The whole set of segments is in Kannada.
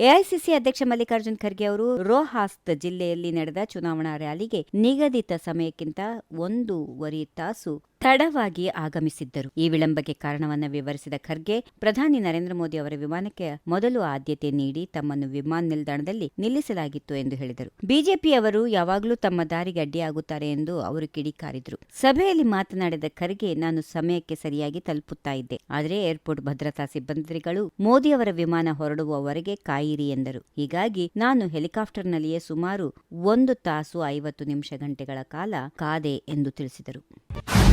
AICC ಅಧ್ಯಕ್ಷ ಮಲ್ಲಿಕಾರ್ಜುನ್ ಖರ್ಗೆ ಅವರು ರೋಹಾಸ್ತ್ ಜಿಲ್ಲೆಯಲ್ಲಿ ನಡೆದ ಚುನಾವಣಾ ರ್ಯಾಲಿಗೆ ನಿಗದಿತ ಸಮಯಕ್ಕಿಂತ ಒಂದೂವರೆ ತಾಸು ತಡವಾಗಿ ಆಗಮಿಸಿದ್ದರು. ಈ ವಿಳಂಬಕ್ಕೆ ಕಾರಣವನ್ನು ವಿವರಿಸಿದ ಖರ್ಗೆ, ಪ್ರಧಾನಿ ನರೇಂದ್ರ ಮೋದಿ ಅವರ ವಿಮಾನಕ್ಕೆ ಮೊದಲು ಆದ್ಯತೆ ನೀಡಿ ತಮ್ಮನ್ನು ವಿಮಾನ ನಿಲ್ದಾಣದಲ್ಲಿ ನಿಲ್ಲಿಸಲಾಗಿತ್ತು ಎಂದು ಹೇಳಿದರು. ಬಿಜೆಪಿಯವರು ಯಾವಾಗಲೂ ತಮ್ಮ ದಾರಿಗೆ ಅಡ್ಡಿಯಾಗುತ್ತಾರೆ ಎಂದು ಅವರು ಕಿಡಿಕಾರಿದರು. ಸಭೆಯಲ್ಲಿ ಮಾತನಾಡಿದ ಖರ್ಗೆ, ನಾನು ಸಮಯಕ್ಕೆ ಸರಿಯಾಗಿ ತಲುಪುತ್ತಾ ಇದ್ದೆ. ಆದರೆ ಏರ್ಪೋರ್ಟ್ ಭದ್ರತಾ ಸಿಬ್ಬಂದಿಗಳು ಮೋದಿ ಅವರ ವಿಮಾನ ಹೊರಡುವವರೆಗೆ ಕಾಯಿರಿ ಎಂದರು. ಹೀಗಾಗಿ ನಾನು ಹೆಲಿಕಾಪ್ಟರ್ನಲ್ಲಿಯೇ ಸುಮಾರು ಒಂದು ತಾಸು ಐವತ್ತು ನಿಮಿಷ ಗಂಟೆಗಳ ಕಾಲ ಕಾದೆ ಎಂದು ತಿಳಿಸಿದರು.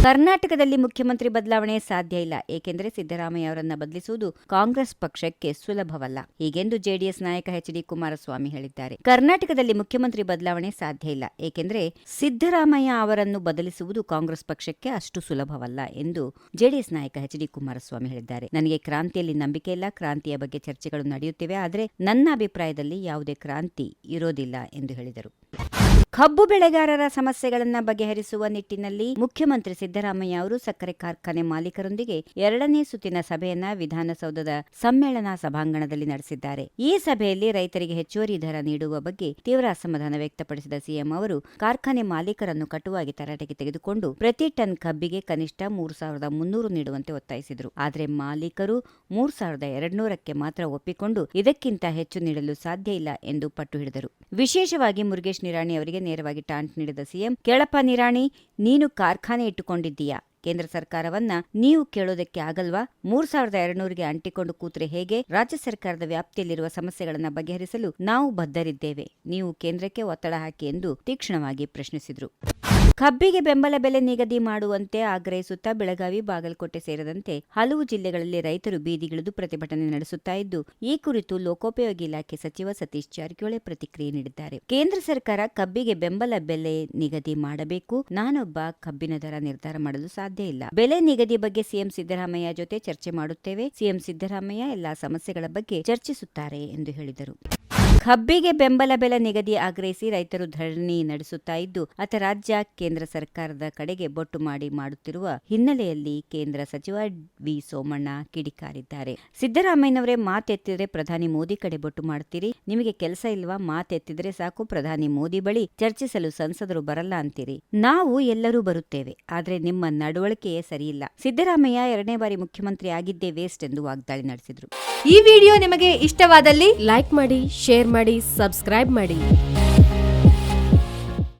ಕರ್ನಾಟಕದಲ್ಲಿ ಮುಖ್ಯಮಂತ್ರಿ ಬದಲಾವಣೆ ಸಾಧ್ಯ ಇಲ್ಲ, ಏಕೆಂದರೆ ಸಿದ್ದರಾಮಯ್ಯ ಅವರನ್ನು ಬದಲಿಸುವುದು ಕಾಂಗ್ರೆಸ್ ಪಕ್ಷಕ್ಕೆ ಸುಲಭವಲ್ಲ. ಹೀಗೆಂದು ಜೆಡಿಎಸ್ ನಾಯಕ ಎಚ್ ಡಿ ಕುಮಾರಸ್ವಾಮಿ ಹೇಳಿದ್ದಾರೆ. ಕರ್ನಾಟಕದಲ್ಲಿ ಮುಖ್ಯಮಂತ್ರಿ ಬದಲಾವಣೆ ಸಾಧ್ಯ ಇಲ್ಲ, ಏಕೆಂದರೆ ಸಿದ್ದರಾಮಯ್ಯ ಅವರನ್ನು ಬದಲಿಸುವುದು ಕಾಂಗ್ರೆಸ್ ಪಕ್ಷಕ್ಕೆ ಅಷ್ಟು ಸುಲಭವಲ್ಲ ಎಂದು ಜೆಡಿಎಸ್ ನಾಯಕ ಎಚ್ ಡಿ ಕುಮಾರಸ್ವಾಮಿ ಹೇಳಿದ್ದಾರೆ. ನನಗೆ ಕ್ರಾಂತಿಯಲ್ಲಿ ನಂಬಿಕೆ ಇಲ್ಲ, ಕ್ರಾಂತಿಯ ಬಗ್ಗೆ ಚರ್ಚೆಗಳು ನಡೆಯುತ್ತಿವೆ, ಆದರೆ ನನ್ನ ಅಭಿಪ್ರಾಯದಲ್ಲಿ ಯಾವುದೇ ಕ್ರಾಂತಿ ಇರೋದಿಲ್ಲ ಎಂದು ಹೇಳಿದರು. ಕಬ್ಬು ಬೆಳೆಗಾರರ ಸಮಸ್ಯೆಗಳನ್ನು ಬಗೆಹರಿಸುವ ನಿಟ್ಟಿನಲ್ಲಿ ಮುಖ್ಯಮಂತ್ರಿ ಸಿದ್ದರಾಮಯ್ಯ ಅವರು ಸಕ್ಕರೆ ಕಾರ್ಖಾನೆ ಮಾಲೀಕರೊಂದಿಗೆ ಎರಡನೇ ಸುತ್ತಿನ ಸಭೆಯನ್ನ ವಿಧಾನಸೌಧದ ಸಮ್ಮೇಳನ ಸಭಾಂಗಣದಲ್ಲಿ ನಡೆಸಿದ್ದಾರೆ. ಈ ಸಭೆಯಲ್ಲಿ ರೈತರಿಗೆ ಹೆಚ್ಚುವರಿ ದರ ನೀಡುವ ಬಗ್ಗೆ ತೀವ್ರ ಅಸಮಾಧಾನ ವ್ಯಕ್ತಪಡಿಸಿದ ಸಿಎಂ ಅವರು, ಕಾರ್ಖಾನೆ ಮಾಲೀಕರನ್ನು ಕಟುವಾಗಿ ತರಾಟೆಗೆ ತೆಗೆದುಕೊಂಡು ಪ್ರತಿ ಟನ್ ಕಬ್ಬಿಗೆ ಕನಿಷ್ಠ ಮೂರು ಸಾವಿರದ ಮುನ್ನೂರು ನೀಡುವಂತೆ ಒತ್ತಾಯಿಸಿದರು. ಆದರೆ ಮಾಲೀಕರು ಮೂರು ಸಾವಿರದ ಎರಡ್ನೂರಕ್ಕೆ ಮಾತ್ರ ಒಪ್ಪಿಕೊಂಡು ಇದಕ್ಕಿಂತ ಹೆಚ್ಚು ನೀಡಲು ಸಾಧ್ಯ ಇಲ್ಲ ಎಂದು ಪಟ್ಟು ಹಿಡಿದರು. ವಿಶೇಷವಾಗಿ ಮುರುಗೇಶ್ ನಿರಾಣಿ ಅವರಿಗೆ ನೇರವಾಗಿ ಟಾಂಟ್ ನೀಡಿದ ಸಿಎಂ, ಕೇಳಪ್ಪ ನಿರಾಣಿ, ನೀನು ಕಾರ್ಖಾನೆ ಇಟ್ಟುಕೊಂಡಿದ್ದೀಯಾ? ಕೇಂದ್ರ ಸರ್ಕಾರವನ್ನ ನೀವು ಕೇಳೋದಕ್ಕೆ ಆಗಲ್ವಾ? ಮೂರ್ ಸಾವಿರದ ಎರಡ್ನೂರಿಗೆ ಅಂಟಿಕೊಂಡು ಕೂತ್ರೆ ಹೇಗೆ? ರಾಜ್ಯ ಸರ್ಕಾರದ ವ್ಯಾಪ್ತಿಯಲ್ಲಿರುವ ಸಮಸ್ಯೆಗಳನ್ನು ಬಗೆಹರಿಸಲು ನಾವು ಬದ್ಧರಿದ್ದೇವೆ. ನೀವು ಕೇಂದ್ರಕ್ಕೆ ಒತ್ತಡ ಹಾಕಿ ಎಂದು ತೀಕ್ಷ್ಣವಾಗಿ ಪ್ರಶ್ನಿಸಿದರು. ಕಬ್ಬಿಗೆ ಬೆಂಬಲ ಬೆಲೆ ನಿಗದಿ ಮಾಡುವಂತೆ ಆಗ್ರಹಿಸುತ್ತಾ ಬೆಳಗಾವಿ ಬಾಗಲಕೋಟೆ ಸೇರಿದಂತೆ ಹಲವು ಜಿಲ್ಲೆಗಳಲ್ಲಿ ರೈತರು ಬೀದಿಗಿಳಿದು ಪ್ರತಿಭಟನೆ ನಡೆಸುತ್ತಾ ಇದ್ದು, ಈ ಕುರಿತು ಲೋಕೋಪಯೋಗಿ ಇಲಾಖೆ ಸಚಿವ ಸತೀಶ್ ಜಾರಕಿಹೊಳಿ ಪ್ರತಿಕ್ರಿಯೆ ನೀಡಿದ್ದಾರೆ. ಕೇಂದ್ರ ಸರ್ಕಾರ ಕಬ್ಬಿಗೆ ಬೆಂಬಲ ಬೆಲೆ ನಿಗದಿ ಮಾಡಬೇಕು, ನಾನೊಬ್ಬ ಕಬ್ಬಿನ ದರ ನಿರ್ಧಾರ ಮಾಡಲು ಸಾಧ್ಯ ಇಲ್ಲ. ಬೆಲೆ ನಿಗದಿ ಬಗ್ಗೆ ಸಿಎಂ ಸಿದ್ದರಾಮಯ್ಯ ಜೊತೆ ಚರ್ಚೆ ಮಾಡುತ್ತೇವೆ. ಸಿಎಂ ಸಿದ್ದರಾಮಯ್ಯ ಎಲ್ಲಾ ಸಮಸ್ಯೆಗಳ ಬಗ್ಗೆ ಚರ್ಚಿಸುತ್ತಾರೆ ಎಂದು ಹೇಳಿದರು. ಕಬ್ಬಿಗೆ ಬೆಂಬಲ ಬೆಲೆ ನಿಗದಿ ಆಗ್ರಹಿಸಿ ರೈತರು ಧರಣಿ ನಡೆಸುತ್ತಾ ಇದ್ದು ಅತ ರಾಜ್ಯ ಕೇಂದ್ರ ಸರ್ಕಾರದ ಕಡೆಗೆ ಬೊಟ್ಟು ಮಾಡಿ ಮಾಡುತ್ತಿರುವ ಹಿನ್ನೆಲೆಯಲ್ಲಿ ಕೇಂದ್ರ ಸಚಿವ ವಿ ಸೋಮಣ್ಣ ಕಿಡಿಕಾರಿದ್ದಾರೆ. ಸಿದ್ದರಾಮಯ್ಯನವರೇ ಮಾತೆತ್ತಿದ್ರೆ ಪ್ರಧಾನಿ ಮೋದಿ ಕಡೆ ಬೊಟ್ಟು ಮಾಡ್ತೀರಿ ನಿಮಗೆ ಕೆಲಸ ಇಲ್ವಾ? ಮಾತೆತ್ತಿದ್ರೆ ಸಾಕು, ಪ್ರಧಾನಿ ಮೋದಿ ಬಳಿ ಚರ್ಚಿಸಲು ಸಂಸದರು ಬರಲ್ಲ ಅಂತೀರಿ? ನಾವು ಎಲ್ಲರೂ ಬರುತ್ತೇವೆ, ಆದರೆ ನಿಮ್ಮ ನಡವಳಿಕೆಯೇ ಸರಿಯಿಲ್ಲ. ಸಿದ್ದರಾಮಯ್ಯ ಎರಡನೇ ಬಾರಿ ಮುಖ್ಯಮಂತ್ರಿ ಆಗಿದ್ದೇ ವೇಸ್ಟ್ ಎಂದು ವಾಗ್ದಾಳಿ ನಡೆಸಿದರು. ಈ ವಿಡಿಯೋ ನಿಮಗೆ ಇಷ್ಟವಾದಲ್ಲಿ ಲೈಕ್ ಮಾಡಿ, ಶೇರ್ ಮಾಡಿ ಸಬ್ಸ್ಕ್ರೈಬ್ ಮಾಡಿ.